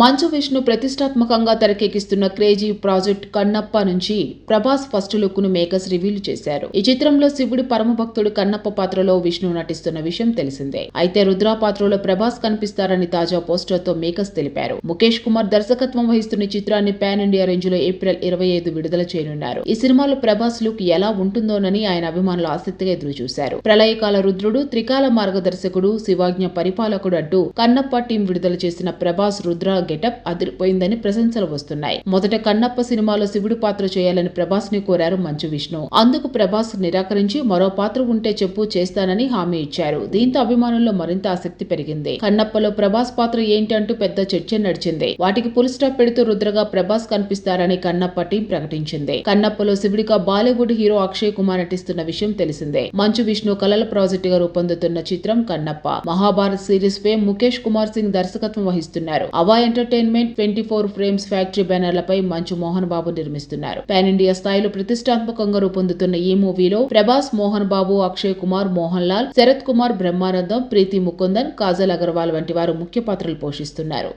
మంచు విష్ణు ప్రతిష్టాత్మకంగా తెరకెక్కిస్తున్న crazy project Kannappa నుంచి Prabhas first లుక్ను మేకర్స్ రివీల్ చేశారు. ఈ చిత్రంలో శివుడి పరమ భక్తుడు కన్నప్ప పాత్రలో విష్ణు నటిస్తున్న విషయం తెలిసిందే. అయితే రుద్ర పాత్రలో ప్రభాస్ కనిపిస్తారని తాజా పోస్టర్తో మేకర్స్ తెలిపారు. ముఖేష్ కుమార్ దర్శకత్వం వహిస్తున్న చిత్రాన్ని పాన్ ఇండియా రేంజ్లో ఏప్రిల్ ఇరవై ఐదు విడుదల చేయనున్నారు. ఈ సినిమాలో ప్రభాస్ లుక్ ఎలా ఉంటుందోనని ఆయన అభిమానులు ఆసక్తిగా ఎదురు చూశారు ప్రళయకాల రుద్రుడు త్రికాల మార్గదర్శకుడు శివాజ్ఞ పరిపాలకుడు అంటూ కన్నప్ప టీం విడుదల చేసిన ప్రభాస్ రుద్ర గెటప్ అదిరిపోయిందని ప్రశంసలు వస్తున్నాయి. మొదట కన్నప్ప సినిమాలో శివుడు పాత్ర చేయాలని ప్రభాస్ని కోరారు మంచు విష్ణు. అందుకు ప్రభాస్ నిరాకరించి మరో పాత్ర ఉంటే చెప్పు చేస్తానని హామీ ఇచ్చారు. దీంతో అభిమానుల్లో మరింత ఆసక్తి పెరిగింది. కన్నప్పలో ప్రభాస్ పాత్ర ఏంటి అంటూ పెద్ద చర్చ నడిచింది. వాటికి పుల్ స్టాప్ పెడుతూ రుద్రగా ప్రభాస్ కనిపిస్తారని కన్నప్ప టీం ప్రకటించింది. కన్నప్పలో శివుడిగా బాలీవుడ్ హీరో అక్షయ్ కుమార్ నటిస్తున్న విషయం తెలిసిందే. మంచు విష్ణు కలల ప్రాజెక్ట్గా రూపొందుతున్న చిత్రం కన్నప్ప. మహాభారత్ సిరీస్ ఫేమ్ ముఖేష్ కుమార్ సింగ్ దర్శకత్వం వహిస్తున్నారు. Ava entertainment twenty four frames factory బ్యానర్లపై Manchu Mohan బాబు నిర్మిస్తున్నారు. పాన్ ఇండియా స్థాయిలో ప్రతిష్టాత్మకంగా రూపొందుతున్న ఈ మూవీలో ప్రభాస్ మోహన్ బాబు అక్షయ్ కుమార్ మోహన్ లాల్ శరత్ కుమార్ బ్రహ్మానందం ప్రీతి ముకుందన్ కాజల్ అగర్వాల్ వంటి వారు ముఖ్య పాత్రలు పోషిస్తున్నారు.